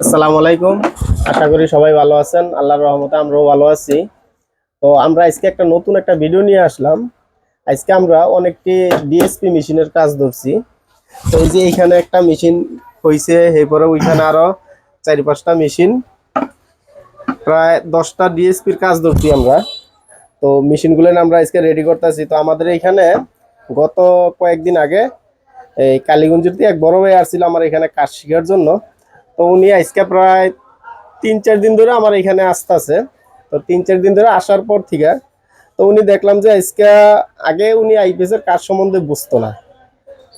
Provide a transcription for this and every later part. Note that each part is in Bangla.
আসসালামু আলাইকুম। আশা করি সবাই ভালো আছেন। আল্লাহর রহমতে আমরাও ভালো আছি। তো আমরা আজকে একটা নতুন একটা ভিডিও নিয়ে আসলাম। আজকে আমরা অনেকটি ডিএসপি মেশিনের কাজ ধরছি। তো এই যে এখানে একটা মেশিন হয়েছে এরপরে ওইখানে আরও চারি পাঁচটা মেশিন। প্রায় দশটা ডিএসপির কাজ ধরছি আমরা। তো মেশিনগুলো আমরা আজকে রেডি করতেছি। তো আমাদের এখানে গত কয়েকদিন আগে এই কালীগঞ্জের দিয়ে এক বড় ভাই আসছিল আমার এখানে কাজ শেখার জন্য। তো উনি আজকে প্রায় তিন, চার দিন ধরে আমার এখানে আসতেছে। তো তিন, চার দিন ধরে আসার পর থেকে তো উনি দেখলাম যে আজকে আগে উনি আইপিএস এর কাজ সম্বন্ধে বুঝতো না।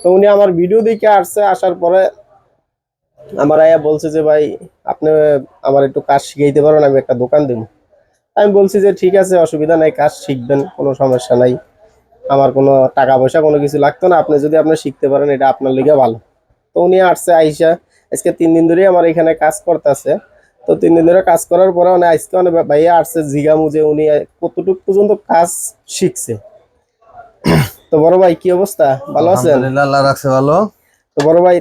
তো উনি আমার ভিডিও দেখে আসছে, আসার পরে আমার আয়া বলছে যে, ভাই, আপনি আমার একটু কাজ শিখাইতে পারেন, আমি একটা দোকান দেবো আমি বলছি যে, ঠিক আছে, অসুবিধা নাই, কাজ শিখবেন, কোনো সমস্যা নাই। আমার কোনো টাকা পয়সা, কোনো কিছু লাগতো না। আপনি যদি আপনি শিখতে পারেন, এটা আপনার লিগে ভালো। তো উনি আসছে, আইসা আজকে তিন দিন ধরেই আমার এখানে কাজ করতেছে। তো তিন দিন ধরে কাজ করার পরে মানে আজকে অনেক ভাইয়া আসছে জিগামু যে উনি কতটুক পর্যন্ত কাজ শিখছে। তো বড় ভাই কি অবস্থা? ভালো আছেন? আলহামদুলিল্লাহ আল্লাহ রাখছে ভালো। তো বড় ভাই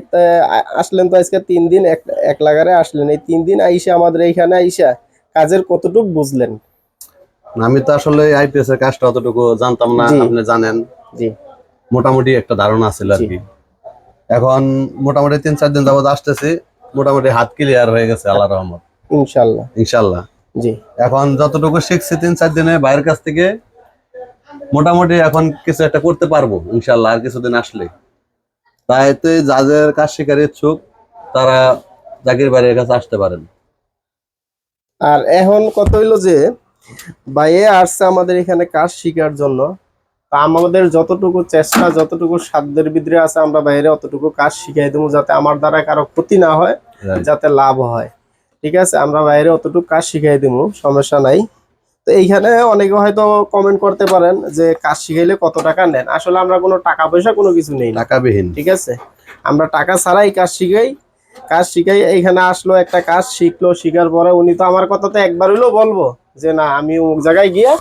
আসলেন তো আজকে তিন দিন এক এক লাগারে আসলেন। এই তিন দিন আইসা আমাদের এইখানে আইসা কাজের কতটুক বুঝলেন? আমি তো আসলে আইপিএস এর কাজটা অতটুকু জানতাম না আপনি জানেন। জি। মোটামুটি একটা ধারণা ছিল আর কি। এখন মোটামুটি তিন চার দিন যাবত আসতেছি মোটামুটি হাত ক্লিয়ার হয়ে গেছে আল্লাহ রহমত। ইনশাল্লাহ ইনশাল্লাহ জি। এখন যতটুকু শিখছি তিন চার দিনে বাইরের কাছ থেকে মোটামুটি এখন কিছু একটা করতে পারব ইনশাল্লাহ আর কিছুদিন আসলে। তাই তো যাদের কাজ শেখার ইচ্ছুক তারা জাকির বাড়ির কাছে আসতে পারেন। আর এখন কত হইল যে বাইরে আসছে আমাদের এখানে কাজ শিখার জন্য। তা আমাদের যতটুকু চেষ্টা যতটুকু সাধ্যের ভিতরে আছে আমরা বাইরে অতটুকু কাজ শিখাই দেবো যাতে আমার দ্বারা কারও ক্ষতি না হয় যাতে লাভ হয়। ঠিক আছে? আমরা বাইরে অতটুকু কাজ শিখাই দেবো সমস্যা নাই। তো এইখানে অনেকে হয়তো কমেন্ট করতে পারেন যে কাজ শিখাইলে কত টাকা নেন? আসলে আমরা কোনো টাকা পয়সা কোনো কিছু নেই টাকাবিহীন। ঠিক আছে? আমরা টাকা ছাড়াই কাজ শিখাই কাজ শিখাই এইখানে আসলো একটা কাজ শিখলো শিখার পরে উনি তো আমার কথাতে একবার হইলেও বলব যে না আমি অমুক জায়গায় গিয়ে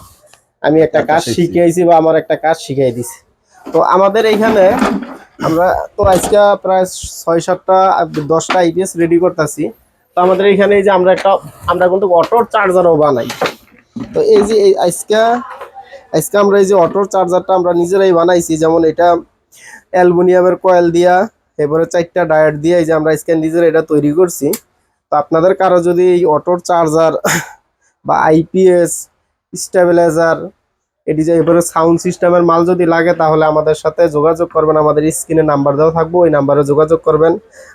আমি একটা কাজ। শিখিয়েছি বা আমার একটা কাজ শিখাই দিছি। তো আমাদের এইখানে আমরা তো আজকে প্রায় ছয় সাতটা দশটা আইপিএস রেডি করতেছি। তো আমাদের এখানে এই যে আমরা একটা আমরা কিন্তু অটোর চার্জারও বানাই। তো এই যে এই আজকে আজকে আমরা এই যে অটোর চার্জারটা আমরা নিজেরাই বানাইছি। যেমন এটা অ্যালুমিনিয়ামের কয়েল দিয়া এবারে চারটা ডায়েট দিয়ে এই যে আমরা আজকে নিজেরা এটা তৈরি করছি। তো আপনাদের কারও যদি এই অটোর চার্জার বা আইপিএস স্টেবিলাইজার এটি যে এবারে সাউন্ড সিস্টেমের মাল যদি লাগে তাহলে আমাদের সাথে যোগাযোগ করবেন। আমাদের স্ক্রিনে নাম্বার দেওয়া থাকব, ওই নাম্বারে যোগাযোগ করবেন।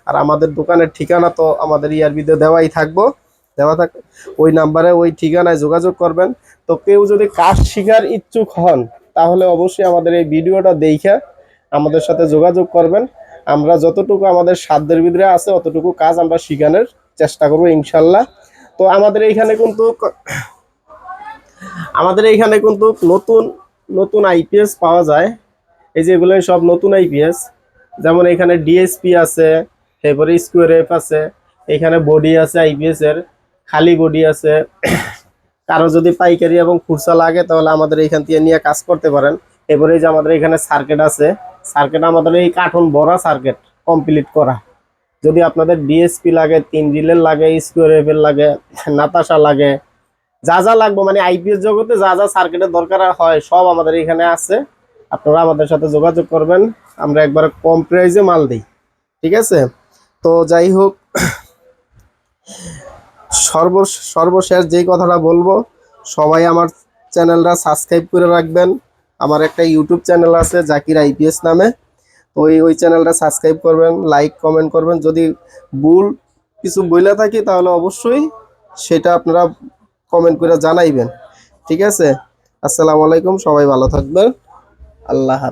আর আমাদের দোকানের ঠিকানা তো আমাদের ইয়ারবিতে দেওয়াই থাকব। দেওয়া থাক, ওই নাম্বারে ওই ঠিকানায় যোগাযোগ করবেন। তো কেউ যদি কাজ শিখার ইচ্ছুক হন, তাহলে অবশ্যই আমাদের এই ভিডিওটা দেখে আমাদের সাথে যোগাযোগ করবেন। আমরা যতটুকু আমাদের সাধ্যের ভিতরে আছে, অতটুকু কাজ আমরা শিখানোর চেষ্টা করব ইনশাল্লাহ। তো আমাদের এইখানে কিন্তু আমাদের এইখানে কিন্তু নতুন নতুন আইপিএস পাওয়া যায়। এই যেগুলো সব নতুন আইপিএস যেমন এখানে ডিএসপি আছে এরপরে স্কোয়ার এফ আছে, এখানে বডি আছে আইপিএস এর, খালি বডি আছে। কারও যদি পাইকারি এবং খুচরা লাগে, তাহলে আমাদের এইখান থেকে নিয়ে কাজ করতে পারেন। এবারে যে আমাদের এখানে সার্কিট আছে সার্কিট আমাদের এই কার্টুন বড় সার্কিট কমপ্লিট করা। যদি আপনাদের ডিএসপি লাগে, তিন রিলের লাগে স্কোয়ার এফের লাগে নাতাশা লাগে যা যা লাগবে মানে আইপিএস জগতে যা যা সার্কিটের দরকার হয়, সব আমাদের এখানে আছে। আপনারা আমাদের সাথে যোগাযোগ করবেন, আমরা একবার কম প্রাইসে মাল দিই, ঠিক আছে? তো যাই হোক সর্ব সর্বশেষ যেই কথাটা বলব, সবাই আমার চ্যানেলটা সাবস্ক্রাইব করে রাখবেন। আমার একটা ইউটিউব চ্যানেল আছে, জাকির আইপিএস নামে। ওই ওই চ্যানেলটা সাবস্ক্রাইব করবেন লাইক কমেন্ট করবেন। যদি ভুল কিছু বইলে থাকি, তাহলে অবশ্যই সেটা আপনারা কমেন্ট করে জানাইবেন। ঠিক আছে? আসসালামু আলাইকুম সবাই ভালো থাকবেন। আল্লাহ হাফেজ।